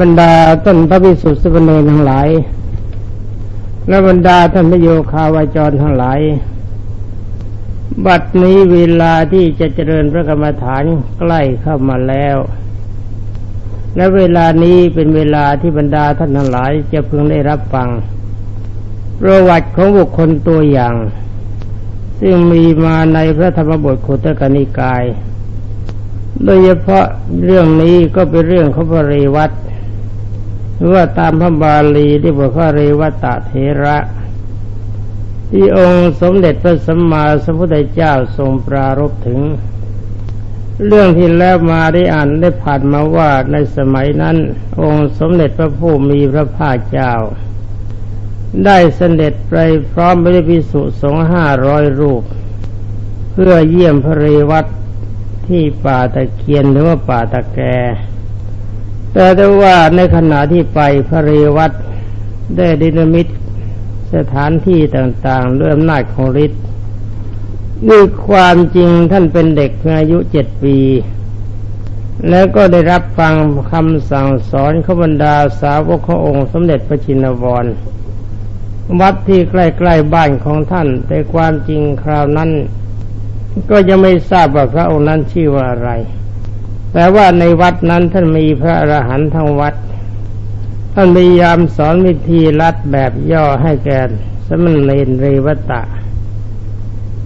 บรรดาต้นพระพิสุทธิ์สุวรรทั้งหลาย และบรรดาท่านพระโยคาวาจรทั้งหลาย บัดนี้เวลาที่จะเจริญพระกรรมฐานใกล้เข้ามาแล้ว และเวลานี้เป็นเวลาที่บรรดาท่านทั้งหลายจะพึงได้รับฟัง ประวัติของบุคคลตัวอย่าง ซึ่งมีมาในพระธรรมบทโคตกนิกาย โดยเฉพาะเรื่องนี้ก็เป็นเรื่องของพระเรวัตหรือว่าตามพระบาลีที่บอกว่าเรวัตเถระที่องค์สมเด็จพระสัมมาสัมพุทธเจ้าทรงปรารบถึง เรื่องที่แล้วมาได้อ่านได้ผ่านมาว่าในสมัยนั้น องค์สมเด็จพระผู้มีพระภาคเจ้า ได้เสด็จไปพร้อมไปด้วยพิสุสงฆ์ห้าร้อยรูป เพื่อเยี่ยมพระเรวัต ที่ป่าตะเคียนหรือว่าป่าตะแก แต่ได้ว่าในขณะที่ไปพระเรวัตได้ดินมิตสถานที่ต่างๆด้วยอำนาจของฤทธิ์ด้วยความจริงท่านเป็นเด็กเพียงอายุเจ็ดปี แล้วก็ได้รับฟังคำสั่งสอนขบรรดาสาวกขององค์สมเด็จพระชินวรวัดที่ใกล้ ๆ บ้านของท่าน แต่ความจริงคราวนั้น ก็ยังไม่ทราบว่าพระองค์นั้นชื่อว่าอะไร แต่ว่าในวัดนั้นท่านมีพระอรหันต์ทั้งวัด ท่านพยายามสอนวิธีรัดแบบย่อให้แก่สมณเณรเรวตะ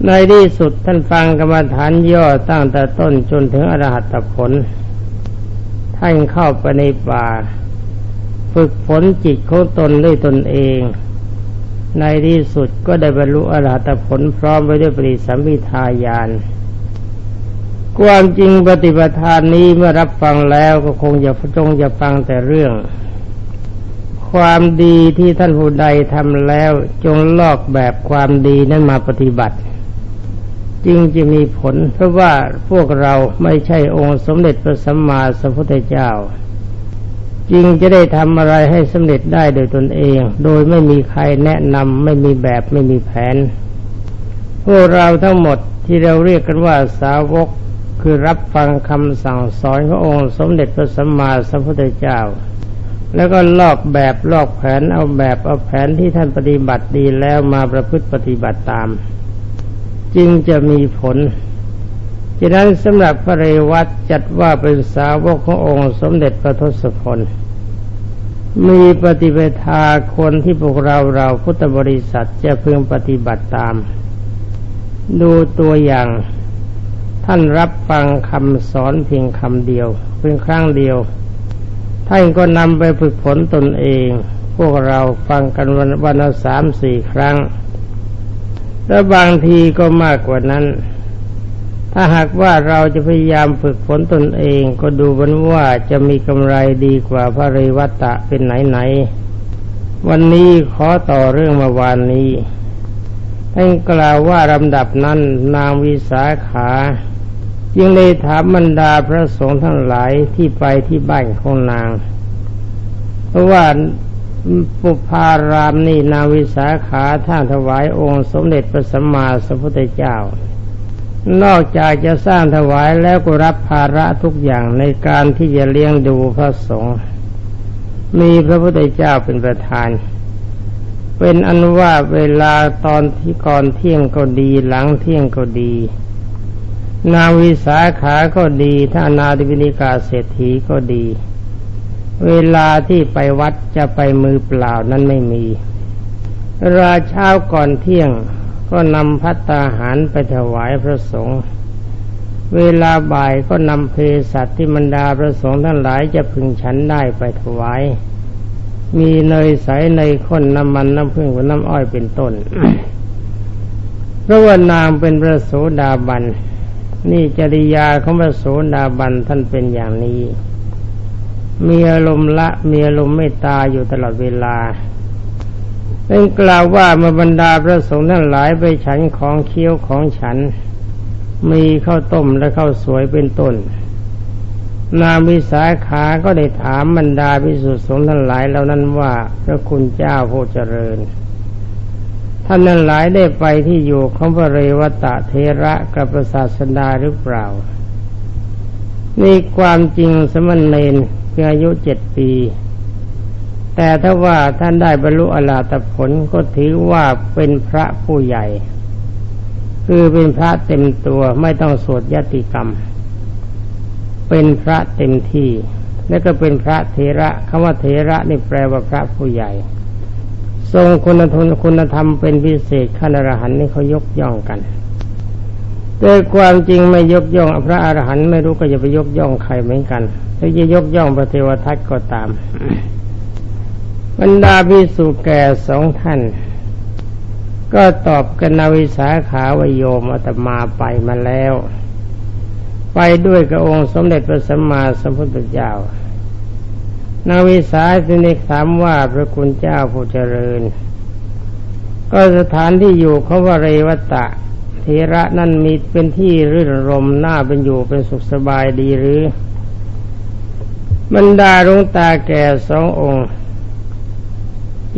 ในที่สุดท่านฟังกรรมฐานย่อตั้งแต่ต้นจนถึงอรหัตผล ท่านเข้าไปในป่า ฝึกฝนจิตของตนด้วยตนเอง ในที่สุดก็ได้บรรลุอรหัตผลพร้อมไปด้วยปริสัมพิทายานความจริงปฏิปทานนี้เมื่อรับฟังแล้วก็คงจะจงจะฟังแต่เรื่อง ความดีที่ท่านผู้ใดทำแล้วจงลอกแบบความดีนั้นมาปฏิบัติ จึงจะมีผลเพราะว่าพวกเราไม่ใช่องค์สมเด็จพระสัมมาสัมพุทธเจ้า จึงจะได้ทำอะไรให้สำเร็จได้โดยตนเอง โดยไม่มีใครแนะนำไม่มีแบบไม่มีแผน พวกเราทั้งหมดที่เราเรียกกันว่าสาวกคือรับฟังคำสั่งสอนขององค์สมเด็จพระสัมมาสัมพุทธเจ้า แล้วก็ลอกแบบลอกแผนเอาแบบเอาแผนที่ท่านปฏิบัติดีแล้วมาประพฤติปฏิบัติตาม จึงจะมีผล ฉะนั้นสำหรับพระเรวัตจัดว่าเป็นสาวกขององค์สมเด็จพระทศพลมีปฏิเวทาคนที่พวกเราเราพุทธบริษัทจะพึงปฏิบัติตาม ดูตัวอย่าง ท่านรับฟังคำสอนเพียงคำเดียว เพียงครั้งเดียว ท่านก็นำไปฝึกฝนตนเอง พวกเราฟังกันวันวันละสามสี่ครั้ง และบางทีก็มากกว่านั้น ถ้าหากว่าเราจะพยายามฝึกฝนตนเองก็ดูบันว่าจะมีกำไรดีกว่าพระเรวัตะเป็นไหนๆวันนี้ขอต่อเรื่องเมื่อวานนี้ท่านกล่าวว่าลำดับนั้นนางวิสาขาจึงเลยถามบรรดาพระสงฆ์ทั้งหลายที่ไปที่บ้านของนาง เพราะว่าปุพารามนี่นางวิสาขาท่านถวายองค์สมเด็จพระสัมมาสัมพุทธเจ้า นอกจากจะสร้างถวายแล้วก็รับภาระทุกอย่างในการที่จะเลี้ยงดูพระสงฆ์มีพระพุทธเจ้าเป็นประธาน เป็นอันว่าเวลาตอนที่ก่อนเที่ยงก็ดีหลังเที่ยงก็ดี นาวิสาขาก็ดีถ้านาดิวินิกาเศรษฐีก็ดี เวลาที่ไปวัดจะไปมือเปล่านั้นไม่มี ราเช้าก่อนเที่ยง ก็นำพัตตาหารไปถวายพระสงฆ์เวลาบ่ายก็นำเพสัตที่บรรดาพระสงฆ์ทั้งหลายจะพึงฉันได้ไปถวาย มีเนยใสเนยข้นน้ำมันน้ำผึ้งกับน้ำอ้อยเป็นต้นเพราะว่านางเป็นพระโสดาบัน นี่จริยาของพระโสดาบันท่านเป็นอย่างนี้ มีอารมณ์ละมีอารมณ์ไม่ตาอยู่ตลอดเวลา เป็นกล่าวว่ามาบรรดาพระสงฆ์ทั้งหลายไปฉันของเคี้ยวของฉัน มีข้าวต้มและข้าวสวยเป็นต้น นางวิสาขาก็ได้ถามบรรดาพิสุทธิสงฆ์ทั้งหลายเหล่านั้นว่าพระคุณเจ้าผู้เจริญ ท่านนั้นหลายได้ไปที่อยู่ของพระเรวตะเทระกับประสาสดาหรือเปล่านี่ความจริงสมณเณรเพียงอายุเจ็ดปี แต่ถ้าว่าท่านได้บรรลุอรหัตผลก็ถือว่าเป็นพระผู้ใหญ่ คือเป็นพระเต็มตัวไม่ต้องสวดยติกรรม เป็นพระเต็มที่ และก็เป็นพระเทระคำว่าเทระนี่แปลว่าพระผู้ใหญ่ ทรงคุณธรรมคุณธรรมเป็นพิเศษขั้นอรหันต์นี่เขายกย่องกันแต่ความจริงไม่ยกย่องพระอรหันต์ไม่รู้ก็จะไปยกย่องใครเหมือนกันถ้าจะยกย่องพระเทวทัตก็ตาม บรรดาพิสุแก่สองท่าน ก็ตอบกันนาวิสาขาวโยมอาตมาไปมาแล้ว ไปด้วยกับองค์สมเด็จพระสัมมาสัมพุทธเจ้า นาวิสาสินิถามว่าพระคุณเจ้าผู้เจริญ ก็สถานที่อยู่เขาว่าเรวตะเทระนั่นมีเป็นที่รื่นรมน่าเป็นอยู่เป็นสุขสบายดีหรือ บรรดาลวงตาแก่สององค์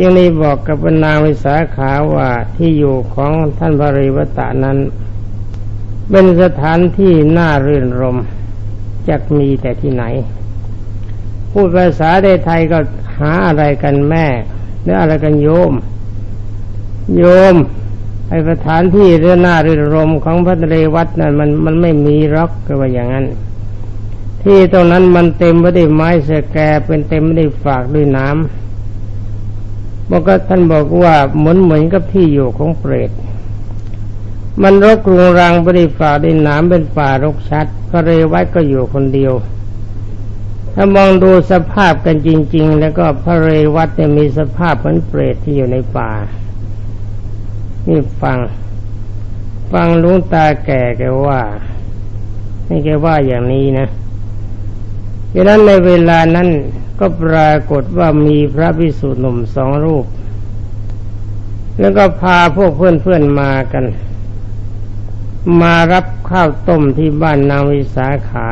ยังนี้บอกกับนางวิสาขาว่าที่อยู่ของท่านพระริวตะนั้น เป็นสถานที่น่ารื่นรมจะมีแต่ที่ไหน พูดภาษาในไทยก็หาอะไรกันแม่หรืออะไรกันโยม โยมไอสถานที่เรื่องหน้ารื่องรมของพระเรวัตนั่นมันมันไม่มีรอกก็ว่าอย่างนั้น ที่ตรงนั้นมันเต็มไปด้วยไม้เสแกเป็นเต็มไปด้วยฝากด้วยน้ำ บอกก็ท่านบอกว่าเหมือนเหมือนกับที่อยู่ของเปรต มันรกรุงรังบริฝาด้วยน้ำเป็นป่ารกชัด พระเรวัตก็อยู่คนเดียว ถ้ามองดูสภาพกันจริง ๆ แล้วก็พระเรวัตเนี่ยมีสภาพเหมือนเปรตที่อยู่ในป่า นี่ฟัง ฟังลุงตาแก่แกว่านี่แกว่าอย่างนี้นะดังนั้นในเวลานั้น ก็ปรากฏว่ามีพระภิกษุหนุ่มสองรูป แล้วก็พาพวกเพื่อนๆมากัน มารับข้าวต้มที่บ้านนางวิสาขา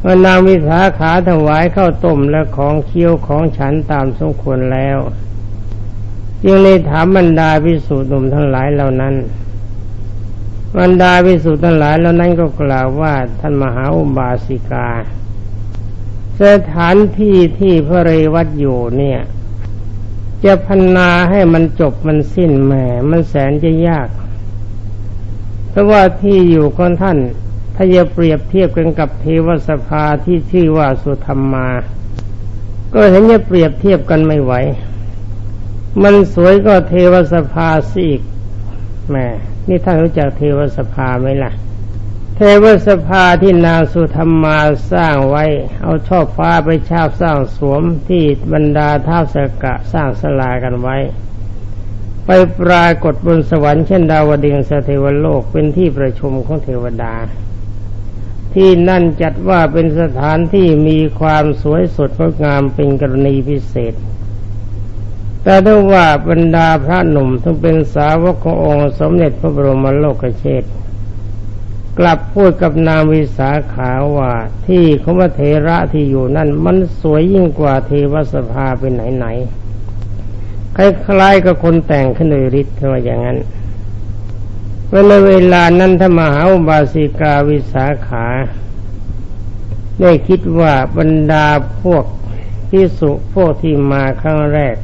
เมื่อนางวิสาขาถวายข้าวต้มและของเคี้ยวของฉันตามสมควรแล้วจึงเลยถามบรรดาพิสูจน์หนุ่มทั้งหลายเหล่านั้นบรรดาพิสูจน์ทั้งหลายเหล่านั้นก็กล่าวว่าท่านมหาอุบาสิกา สถานที่ที่พระเรวัตอยู่เนี่ย จะพันนาให้มันจบมันสิ้นแหมมันแสนจะยาก เพราะว่าที่อยู่ของท่าน ถ้าจะเปรียบเทียบกันกับเทวสภาที่ชื่อว่าสุธรรมมาก็เห็นจะเปรียบเทียบกันไม่ไหว มันสวยก็เทวสภาสิกแม่นี่ท่านรู้จักเทวสภาไหมล่ะ เทวสภาที่นางสุธรรมาสร้างไว้ เอาช่อฟ้าไปชาบสร้างสวมที่บรรดาท้าวสกะสร้างสลากันไว้ ไปปรากฏบนสวรรค์เช่นดาวดึงสเทวโลกเป็นที่ประชุมของเทวดา ที่นั่นจัดว่าเป็นสถานที่มีความสวยสดงดงามเป็นกรณีพิเศษ แต่ถ้าว่าบรรดาพระหนุ่มทั้งเป็นสาวกขององค์สมเด็จพระบรมโลกเชษฐ กลับพูดกับนางวิสาขาว่า ที่ของพระเทระที่อยู่นั่นมันสวยยิ่งกว่าเทวสภาเป็นไหนๆคล้ายๆกับคนแต่งขึ้นโดยฤทธิ์ว่าอย่างนั้นเมื่อเวลานั้นถ้ามหาบาสิกาวิสาขา ได้คิดว่าบรรดาพวกที่สุพวกที่มาครั้งแรก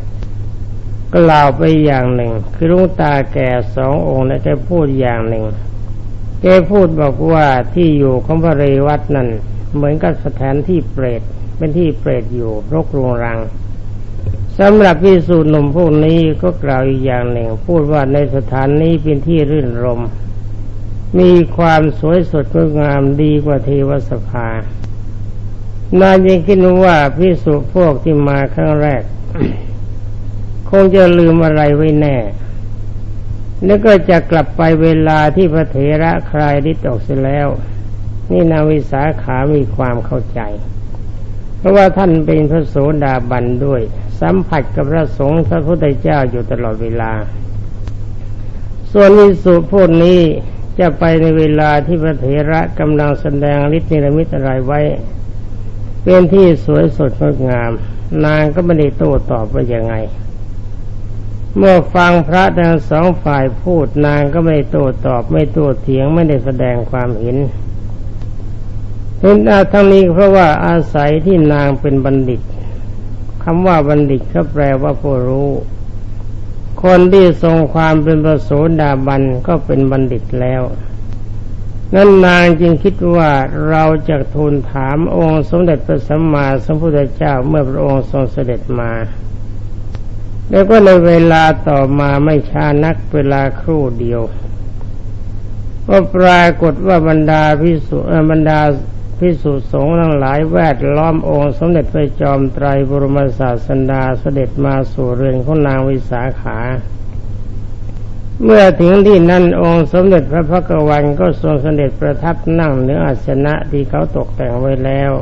กล่าวไปอย่างหนึ่ง คือลุงตาแก่สององค์แล้วแกพูดอย่างหนึ่ง แกพูดบอกว่าที่อยู่ของพระเรวัตนั่นเหมือนกับสถานที่เปรตเป็นที่เปรตอยู่รกรุงรังสำหรับพิสูจน์หนุ่มพวกนี้ก็กล่าวอีกอย่างหนึ่ง พูดว่าในสถานนี้เป็นที่รื่นรม มีความสวยสดงดงามดีกว่าเทวสภานานยังคิดว่าพิสูจน์พวกที่มาครั้งแรก คงจะลืมอะไรไว้แน่ แล้วก็จะกลับไปเวลาที่พระเถระคลายฤทธิ์ออกเสียแล้ว นี่นาวิสาขามีความเข้าใจ เพราะว่าท่านเป็นพระโสดาบันด้วย สัมผัสกับพระสงฆ์พระพุทธเจ้าอยู่ตลอดเวลา ส่วนนิสุพวกนี้จะไปในเวลาที่พระเถระกำลังแสดงฤทธิ์นิรมิตอะไรไว้ เป็นที่สวยสดงดงาม นางก็ไม่ได้โต้ตอบว่ายังไง เมื่อฟังพระทั้งสองฝ่ายพูดนางก็ไม่โต้ตอบไม่โต้เถียงไม่ได้แสดงความเห็นเห็นทั้งนี้เพราะว่าอาศัยที่นางเป็นบัณฑิตคำว่าบัณฑิตก็แปลว่าผู้รู้ คนที่ทรงความเป็นประโสดาบันก็เป็นบัณฑิตแล้วนั่นนางจึงคิดว่าเราจะทูลถามองค์สมเด็จพระสัมมาสัมพุทธเจ้าเมื่อพระองค์ทรงเสด็จมา แล้วก็ในเวลาต่อมาไม่ช้านักเวลาครู่เดียว ก็ปรากฏว่าบรรดาพิสุบรรดาพิสุสงฆ์ทั้งหลายแวดล้อมองค์สมเด็จพระจอมไตรบรมศาสดาเสด็จมาสู่เรือนของนางวิสาขา เมื่อถึงที่นั่นองค์สมเด็จพระพักวันก็ทรงเสด็จประทับนั่งเหนืออาสนะที่เขาตกแต่งไว้แล้ว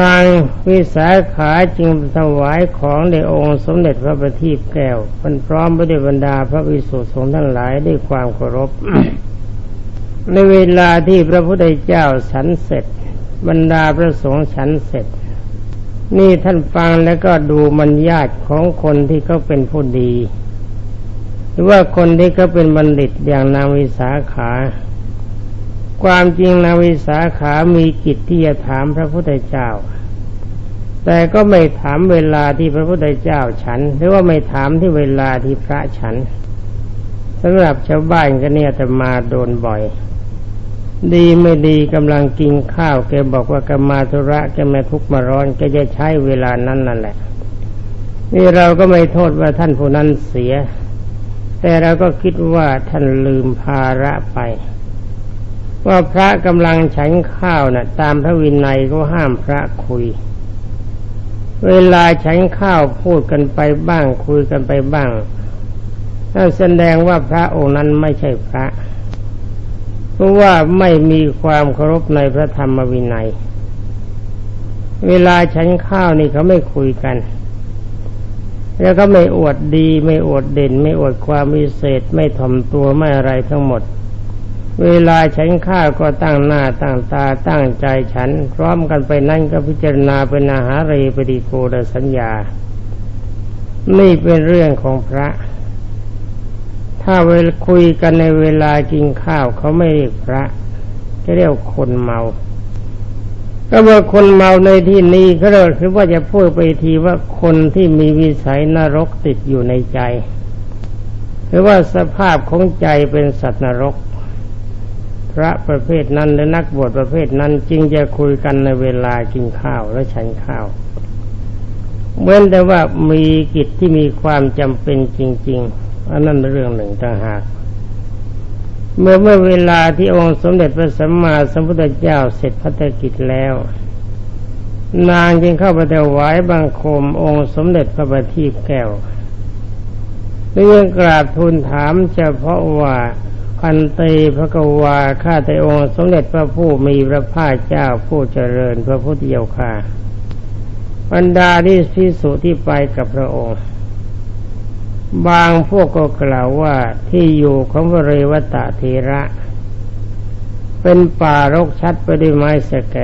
นางวิสาขาจึงถวายของในองค์สมเด็จพระบัณฑิตแก้วมันพร้อมไปด้วยบรรดาพระวิสุทธิสงฆ์ทั้งหลายด้วยความเคารพ ในเวลาที่พระพุทธเจ้าฉันเสร็จ บรรดาพระสงฆ์ฉันเสร็จ นี่ท่านฟังแล้วก็ดูมันญาติของคนที่เขาเป็นผู้ดี หรือว่าคนที่เขาเป็นบัณฑิตอย่างนางวิสาขา ความจริงนางวิสาขามีกิจที่จะถามพระพุทธเจ้า แต่ก็ไม่ถามเวลาที่พระพุทธเจ้าฉัน หรือว่าไม่ถามที่เวลาที่พระฉันสำหรับชาวบ้านก็เนี่ยแต่มาโดนบ่อย ดีไม่ดีกำลังกินข้าวแกบอกว่ากมาธุระแกไม่ทุกมาร้อนแกจะใช้เวลานั้นนั่นแหละ นี่เราก็ไม่โทษว่าท่านผู้นั้นเสีย แต่เราก็คิดว่าท่านลืมภาระไป ว่าพระกำลังฉันข้าวนะ่ะ ตามพระวินัยก็ห้ามพระคุย เวลาฉันข้าวพูดกันไปบ้างคุยกันไปบ้างนั่นแสดงว่าพระองค์นั้นไม่ใช่พระ เพราะว่าไม่มีความเคารพในพระธรรมวินัย เวลาฉันข้าวนี่เขาไม่คุยกัน แล้วก็ไม่อวดดี ไม่อวดเด่น ไม่อวดความวิเศษ ไม่ถ่อมตัวไม่อะไรทั้งหมด เวลาฉันข้าวก็ตั้งหน้าตั้งตาตั้งใจฉัน พร้อมกันไปนั่นก็พิจารณาเป็นอาหารเรปฏิโกดสัญญา นี่เป็นเรื่องของพระ ถ้าเวลคุยกันในเวลากินข้าวเขาไม่เรียกพระจะเรียกคนเมา ก็ว่าคนเมาในที่นี้เขาเรียกคือว่าจะพูดไปทีว่าคนที่มีวิสัยนรกติดอยู่ในใจ หรือว่าสภาพของใจเป็นสัตว์นรก พระประเภทนั้นและนักบวชประเภทนั้นจึงจะคุยกันในเวลากินข้าวและฉันข้าวเว้นแต่ว่ามีกิจที่มีความจำเป็นจริง ๆ อันนั้นเรื่องหนึ่งต่างหาก เมื่อเมื่อเวลาที่องค์สมเด็จพระสัมมาสัมพุทธเจ้าเสร็จพัฒกิจแล้ว นางจึงเข้าไปถวายบังคมองค์สมเด็จพระบัณฑิตแก้วเรื่องกราบทูลถามเฉพาะว่า พันเตพระกวาข้าแต่องค์สมเด็จพระผู้มีพระภาคเจ้าผู้เจริญพระพุทธเจ้าค่ะบรรดาที่พิสุที่ไปกับพระองค์ บางพวกก็กล่าวว่าที่อยู่ของพระเรวตะเทระ เป็นป่ารกชัดไปด้วยไม้สแก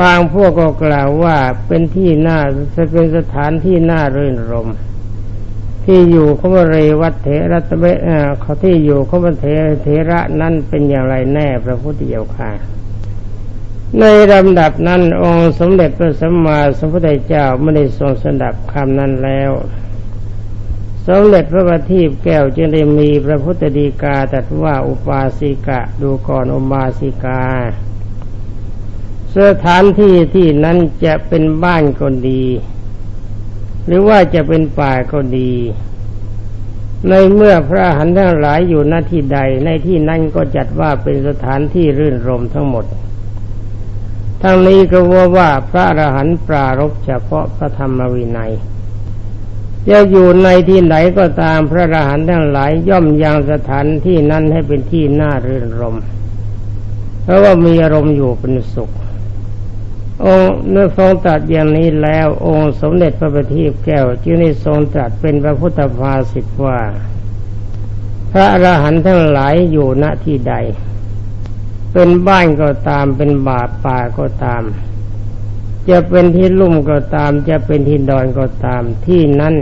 บางพวกก็กล่าวว่าเป็นที่น่าจะเป็นสถานที่น่ารื่นรม ที่อยู่ของเรวัตเถระตเบเขาที่อยู่ของพระเถเถระนั่นเป็นอย่างไรแน่พระพุทธเจ้าค่ะในลำดับนั้นองค์สมเด็จพระสัมมาสัมพุทธเจ้าไม่ได้ทรงสดับคำนั้นแล้ว สมเด็จพระบัณฑิตแก้วจึงได้มีพระพุทธดีกาตรัสว่าอุปาสิกะดูก่อนอุบาสิกา สถานที่ที่นั้นจะเป็นบ้านก็ดี หรือว่าจะเป็นป่าก็ดี ในเมื่อพระหันทั้งหลายอยู่หน้าที่ใดในที่นั้นก็จัดว่าเป็นสถานที่รื่นรมทั้งหมด ทั้งนี้ก็ว่าว่าพระอรหันต์ปรารบเฉพาะพระธรรมวินัยจะอยู่ในที่ไหนก็ตามพระอรหันต์ทั้งหลายย่อมยังสถานที่นั้นให้เป็นที่น่ารื่นรม เพราะว่ามีอารมณ์อยู่เป็นสุข องค์เมื่อทรงตรัสอย่างนี้แล้วองค์สมเด็จพระบัณฑิตแก้วจึงได้ทรงตรัสเป็นพระพุทธภาสิทว่า พระอรหันต์ทั้งหลายอยู่ณที่ใด เป็นบ้านก็ตามเป็นบาป่าก็ตาม จะเป็นที่ลุ่มก็ตาม จะเป็นที่ดอนก็ตามที่นั่น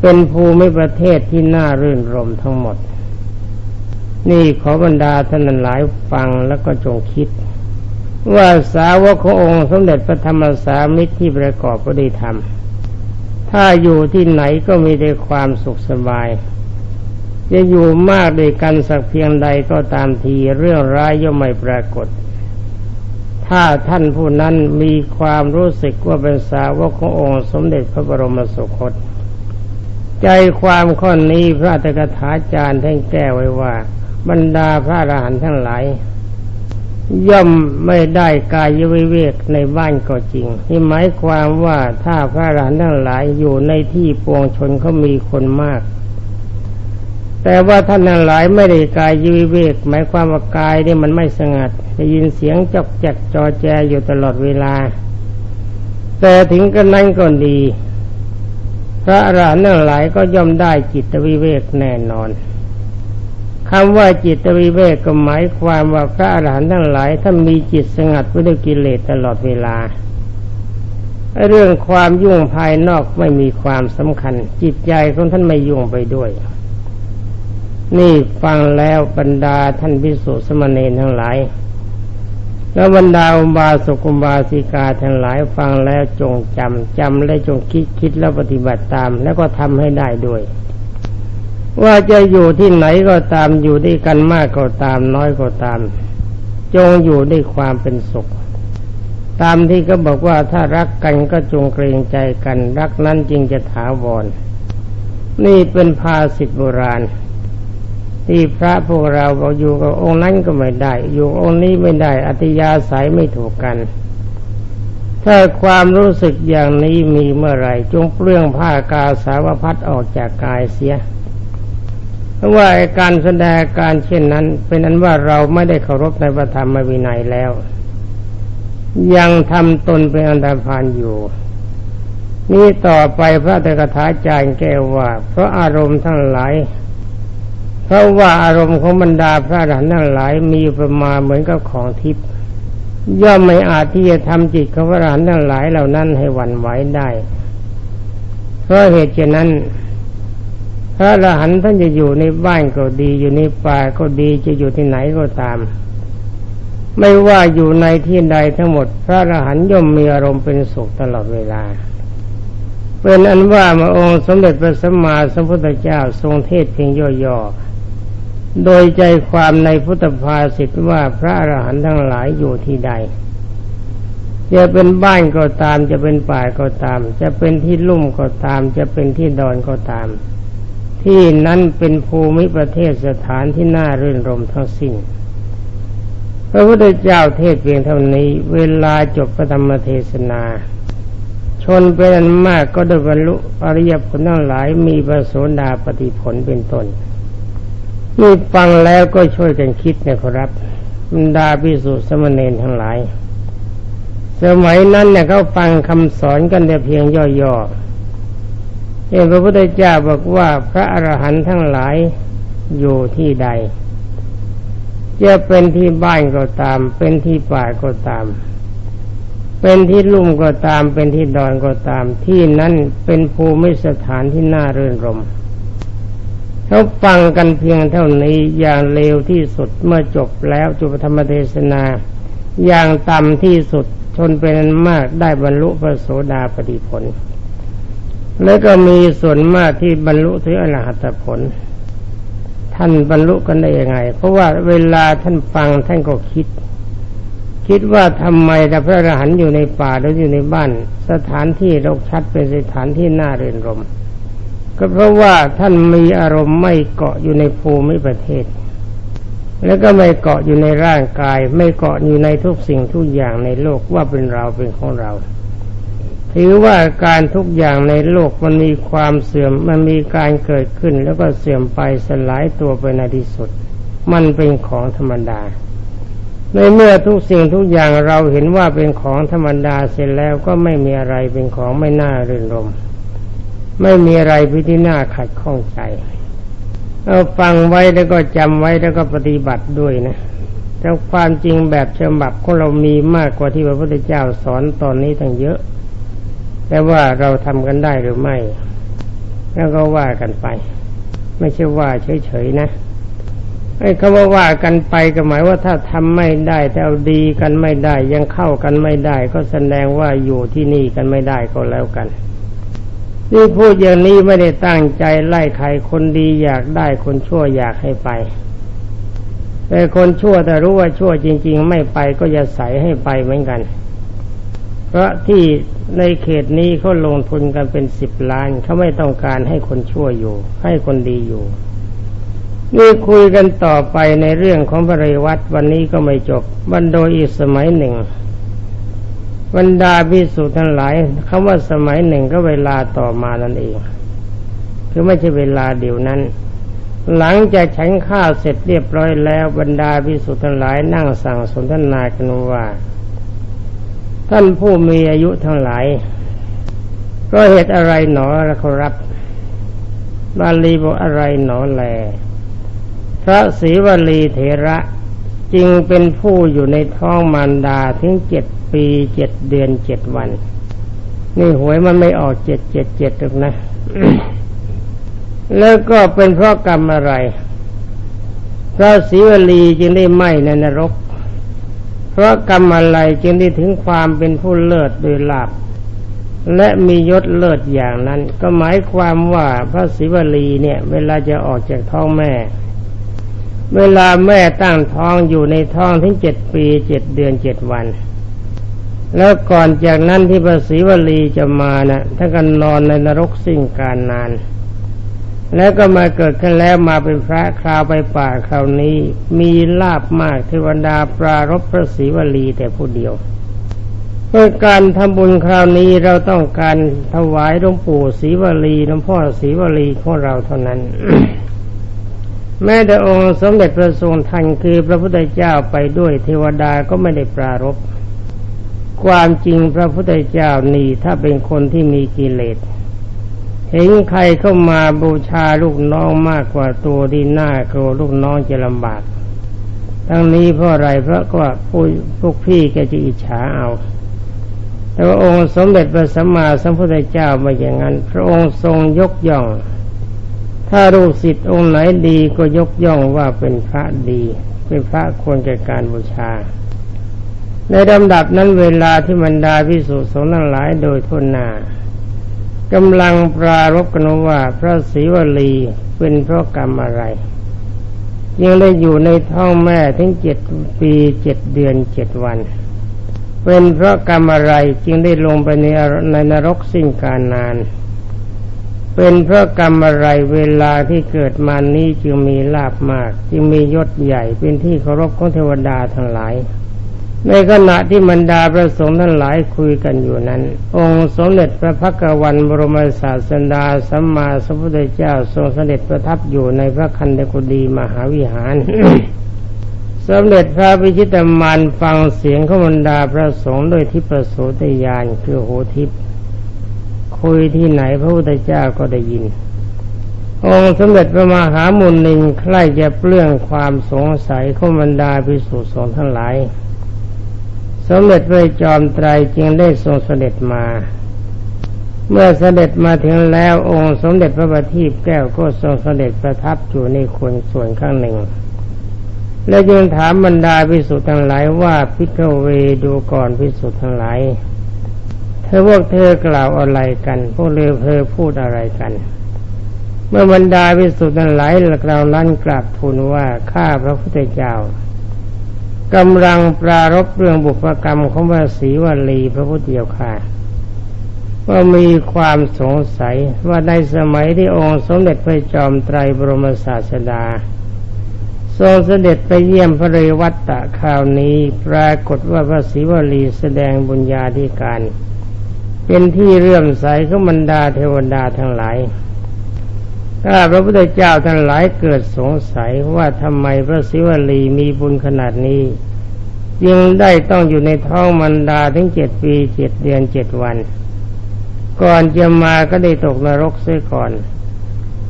เป็นภูมิประเทศที่น่ารื่นรมทั้งหมด นี่ขอบรรดาท่านหลายฟังแล้วก็จงคิด ว่าสาวกขององค์สมเด็จพระธรรมสามิตรที่ประกอบพระดีธรรม ถ้าอยู่ที่ไหนก็มีแต่ความสุขสบาย จะอยู่มากด้วยกันสักเพียงใดก็ตามทีเรื่องร้ายย่อมไม่ปรากฏ ถ้าท่านผู้นั้นมีความรู้สึกว่าเป็นสาวกขององค์สมเด็จพระบรมสุคต ใจความข้อนี้พระตถกถาจารย์ท่านแก้ไว้ว่า บรรดาพระอรหันต์ทั้งหลาย ย่อมไม่ได้กายวิเวกในบ้านก็จริงนี่หมายความว่าถ้าพระอรหันต์ทั้งหลายอยู่ในที่ปวงชนเขามีคนมาก แต่ว่าท่านทั้งหลายไม่ได้กายวิเวก หมายความว่ากายนี่มันไม่สงัดจะยินเสียงจอกจักจอแจอยู่ตลอดเวลา แต่ถึงกันนั้นก็ดี พระอรหันต์ทั้งหลายก็ย่อมได้จิตวิเวกแน่นอน คำว่าจิตวิเวกก็หมายความว่าพระอรหันต์ทั้งหลายท่านมีจิตสงัดไว้ด้วยกิเลสตลอดเวลา เรื่องความยุ่งภายนอกไม่มีความสำคัญ จิตใจของท่านไม่ยุ่งไปด้วย นี่ฟังแล้วบรรดาท่านพิสุสมณีทั้งหลาย แล้วบรรดาอุบาสกุบาสิกาทั้งหลายฟังแล้วจงจำจำและจงคิดคิดแล้วปฏิบัติตาม แล้วก็ทำให้ได้ด้วย ว่าจะอยู่ที่ไหนก็ตามอยู่ด้วยกันมากก็ตามน้อยก็ตาม จงอยู่ด้วยความเป็นสุข ตามที่ก็บอกว่าถ้ารักกันก็จงเกรงใจกัน รักนั้นจริงจะถาวร นี่เป็นภาษิตโบราณ ที่พระพวกเราบอกอยู่กับองค์นั้นก็ไม่ได้ อยู่องค์นี้ไม่ได้อติยาสายไม่ถูกกันถ้าความรู้สึกอย่างนี้มีเมื่อไรจงเปลื้องผ้ากาสาวพัดออกจากกายเสีย เพราะว่าการแสดงการเช่นนั้น เป็นอันว่าเราไม่ได้เคารพในพระธรรมวินัยแล้ว ยังทำตนเป็นอันดาพานอยู่ นี่ต่อไปพระเตกถาจารย์แก้ว่า เพราะอารมณ์ทั้งหลายเพราะว่าอารมณ์ของบรรดาพระอรหันต์ทั้งหลายมีประมาเหมือนกับของทิพย์ย่อมไม่อาจที่จะทำจิตของพระอรหันต์ทั้งหลายเหล่านั้นให้หวั่นไหวได้ เพราะเหตุฉะนั้น พระอรหันต์ท่านจะอยู่ในบ้านก็ดี อยู่ในป่าก็ดีจะอยู่ที่ไหนก็ตาม ไม่ว่าอยู่ในที่ใดทั้งหมด พระอรหันต์ย่อมมีอารมณ์เป็นสุขตลอดเวลา เป็นอันว่ามาองค์สมเด็จพระสัมมาสัมพุทธเจ้าทรงเทศเพียงย่อๆโดยใจความในพุทธภาษิตว่าพระอรหันต์ทั้งหลายอยู่ที่ใดจะเป็นบ้านก็ตามจะเป็นป่าก็ตาม จะเป็นที่ลุ่มก็ตาม จะเป็นที่ดอนก็ตาม ที่นั้นเป็นภูมิประเทศสถานที่น่ารื่นรมทั้งสิ้น พระพุทธเจ้าเทศเพียงเท่านี้ เวลาจบพระธรรมเทศนา ชนเป็นอันมากก็ได้บรรลุอริยผลทั้งหลายมีประโสดาปฏิผลเป็นต้นนี่ฟังแล้วก็ช่วยกันคิดนะครับบรรดาพิสุสมณเณรทั้งหลาย สมัยนั้นเนี่ยเขาฟังคำสอนกันแต่เพียงย่อๆ เอพระพุทธเจ้าบอกว่าพระอรหันต์ทั้งหลายอยู่ที่ใด จะเป็นที่บ้านก็ตาม เป็นที่ป่าก็ตาม เป็นที่ลุ่มก็ตาม เป็นที่ดอนก็ตาม ที่นั้นเป็นภูมิสถานที่น่าเรื่นรมเขาฟังกันเพียงเท่านี้อย่างเร็วที่สุดเมื่อจบแล้วจุปธรรมเทศนา อย่างต่ำที่สุดชนเป็นมากได้บรรลุพระโสดาปฏิผล แล้วก็มีส่วนมากที่บรรลุถึงอรหัตผล ท่านบรรลุกันได้ยังไง เพราะว่าเวลาท่านฟังท่านก็คิด คิดว่าทำไมแต่พระอรหันต์อยู่ในป่าหรืออยู่ในบ้าน สถานที่รกชัดเป็นสถานที่น่าเรินรม ก็เพราะว่าท่านมีอารมณ์ไม่เกาะอยู่ในภูมิประเทศ แล้วก็ไม่เกาะอยู่ในร่างกาย ไม่เกาะอยู่ในทุกสิ่งทุกอย่างในโลกว่าเป็นเราเป็นของเรา ถือว่าการทุกอย่างในโลกมันมีความเสื่อมมันมีการเกิดขึ้นแล้วก็เสื่อมไปสลายตัวไปในที่สุด มันเป็นของธรรมดา ในเมื่อทุกสิ่งทุกอย่างเราเห็นว่าเป็นของธรรมดาเสร็จแล้วก็ไม่มีอะไรเป็นของไม่น่ารื่นรมไม่มีอะไรพิที่น่าขัดข้องใจเอาฟังไว้แล้วก็จำไว้แล้วก็ปฏิบัติด้วยนะแต่ความจริงแบบฉบับของเรามีมากกว่าที่พระพุทธเจ้าสอนตอนนี้ทั้งเยอะ แต่ว่าเราทำกันได้หรือไม่ แล้วก็ว่ากันไป ไม่ใช่ว่าเฉยๆนะไอ้คำว่าว่ากันไปก็หมายว่าถ้าทำไม่ได้แต่เอาดีกันไม่ได้ ยังเข้ากันไม่ได้ ก็แสดงว่าอยู่ที่นี่กันไม่ได้ก็แล้วกัน นี่พูดอย่างนี้ไม่ได้ตั้งใจไล่ใครคนดีอยากได้คนชั่วอยากให้ไปแต่คนชั่วแต่รู้ว่าชั่วจริง ๆ ไม่ไปก็จะใส่ให้ไปเหมือนกัน เพราะที่ในเขตนี้เขาลงทุนกันเป็นสิบล้านเขาไม่ต้องการให้คนชั่วอยู่ ให้คนดีอยู่นี่คุยกันต่อไปในเรื่องของปริวัติวันนี้ก็ไม่จบบันโดยอีกสมัยหนึ่ง บรรดาพิสุทั้งหลายคำว่าสมัยหนึ่งก็เวลาต่อมานั่นเอง คือไม่ใช่เวลาเดียวนั้น หลังจากฉันข้าวเสร็จเรียบร้อยแล้วบรรดาพิสุทั้งหลายนั่งสั่งสนทนากันว่า ท่านผู้มีอายุทั้งหลาย ก็เหตุอะไรหนอล้วเขารับ บาลีบอกอะไรหนอแล พระศรีวลีเถระจึงเป็นผู้อยู่ในท้องมารดาถึงเจ็ดปีเจ็ดเดือนเจ็ดวัน นี่หวยมันไม่ออกเจ็ดเจ็ดเจ็ดหรอกนะ แล้วก็เป็นเพราะกรรมอะไร พระศรีวลีจึงได้ไหมในนรก พราะกรรมอะไรจึงได้ถึงความเป็นผู้เลิศโดยลาบและมียศเลิศอย่างนั้น ก็หมายความว่าพระศิวลีเนี่ย เวลาจะออกจากท้องแม่ เวลาแม่ตั้งท้องอยู่ในท้องถึงเจ็ดปีเจ็ดเดือนเจ็ดวัน แล้วก่อนจากนั้นที่พระศรีวลีจะมานะ่ะท่านก็นอนในนรกสิ่งการนาน แล้วก็มาเกิดขึ้นแล้วมาเป็นพระคราวไปป่าคราวนี้ มีลาบมากเทวดาปรารบพระศรีวลีแต่ผู้เดียวเพื่อการทำบุญคราวนี้เราต้องการถวายหลวงปู่ศรีวลีหลวงพ่อศรีวลีของเราเท่านั้น แม้แต่องค์สมเด็จพระทรงทันคือพระพุทธเจ้าไปด้วยเทวดาก็ไม่ได้ปรารบความจริงพระพุทธเจ้านี่ถ้าเป็นคนที่มีกิเลส เห็นใครเข้ามาบูชาลูกน้องมากกว่าตัวดีหน้ากลัวลูกน้องจะลำบากทั้งนี้เพราะอะไรเพราะว่าพวกพี่แกจะอิจฉาเอา แต่ว่าองค์สมเด็จพระสัมมาสัมพุทธเจ้าม่อย่างนั้น พระองค์ทรงยกย่อง ถ้าลูกศิษย์องค์ไหนดีก็ยกย่องว่าเป็นพระดี เป็นพระควรแก่การบูชา ในลำดับนั้นเวลาที่บรรดาพิสุสงฆ์ทั้งหลายโดยทุนนา กำลังปรารบกันว่าพระศรีวลีเป็นเพราะกรรมอะไร ยังได้อยู่ในท้องแม่ถึงเจ็ดปีเจ็ดเดือนเจ็ดวัน เป็นเพราะกรรมอะไรจึงได้ลงไปในในนรกสิ้นการนาน เป็นเพราะกรรมอะไรเวลาที่เกิดมานี้จึงมีลาบมาก จึงมียศใหญ่เป็นที่เคารพของเทวดาทั้งหลาย ในขณะที่บรรดาพระสงฆ์ทั้งหลายคุยกันอยู่นั้น องค์สมเด็จพระพักวันบรมศาสดาสัมมาสัมพุทธเจ้าทรงเสด็จประทับอยู่ในพระคันธกุฎีมหาวิหาร สมเด็จพระพิชิตมารฟังเสียงของบรรดาพระสงฆ์โดยที่ประโสตยานคือโหทิพย์คุยที่ไหนพระพุทธเจ้าก็ได้ยิน องค์สมเด็จพระมหามุนินใครจะเปลื้องความสงสัยของบรรดาพิสุสงฆ์ทั้งหลาย สมเด็จพระจอมไตรจึงได้ทรงเสด็จมา เมื่อเสด็จมาถึงแล้วองค์สมเด็จพระบัณฑิตแก้วก็ทรงเสด็จประทับอยู่ในคนส่วนข้างหนึ่ง และยังถามบรรดาพิสุทั้งหลายว่าพิกเวดูก่อนพิสุทั้งหลายเธอพวกเธอกล่าวอะไรกัน พวกเรือเธอพูดอะไรกันเมื่อบรรดาวิสุทธิ์นั้นหลายกล่าวลั่นกราบทูลว่าข้าพระพุทธเจ้า กำลังปรารบเรื่องบุพกรรมของพระศรีวลีพระพุทธเจ้าค่ะว่ามีความสงสัยว่าในสมัยที่องค์สมเด็จพระจอมไตรบรมศาสดา ทรงเสด็จไปเยี่ยมพระเรวัตตะคราวนี้ปรากฏว่าพระศรีวลีแสดงบุญญาธิการ เป็นที่เรื่อมใสของบรรดาเทวดาทั้งหลาย ถ้าพระพุทธเจ้าทั้งหลายเกิดสงสัยว่าทำไมพระศิวลีมีบุญขนาดนี้ยังได้ต้องอยู่ในท้องมันดาถึงเจ็ดปีเจ็ดเดือนเจ็ดวัน ก่อนจะมาก็ได้ตกนรกเสียก่อน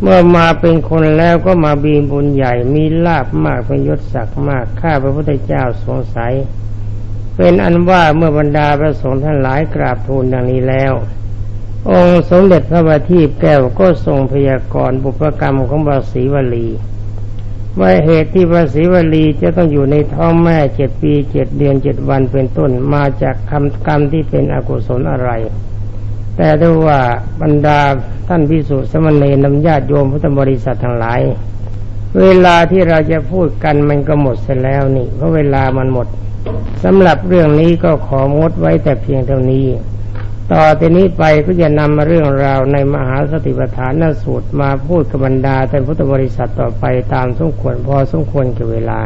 เมื่อมาเป็นคนแล้วก็มาบีบุญใหญ่มีลาบมากเป็นยศศักดิ์มากข้าพระพุทธเจ้าสงสัย เป็นอันว่าเมื่อบรรดาพระสงฆ์ท่านหลายกราบทูลดังนี้แล้ว องค์สมเด็จพระบัณฑิตแก้วก็ทรงพยากรณ์บุพกรรมของบาศีวลี ว่าเหตุที่พระศรีวลีจะต้องอยู่ในท้องแม่เจ็ดปีเจ็ดเดือนเจ็ดวันเป็นต้นมาจากคำกรรมที่เป็นอกุศลอะไร แต่ด้วยว่าบรรดาท่านพิสุสมณีนำญาติโยมพุทธบริษัททั้งหลาย เวลาที่เราจะพูดกันมันก็หมดเสียแล้วนี่เพราะเวลามันหมดสำหรับเรื่องนี้ก็ของดไว้แต่เพียงเท่านี้ ต่อทีนี้ไปก็จะนำมาเรื่องราวในมหาสติปัฏฐานสูตรมาพูดกับบรรดาท่านพุทธบริษัทต่อไปตามสมควรพอสมควรกับเวลา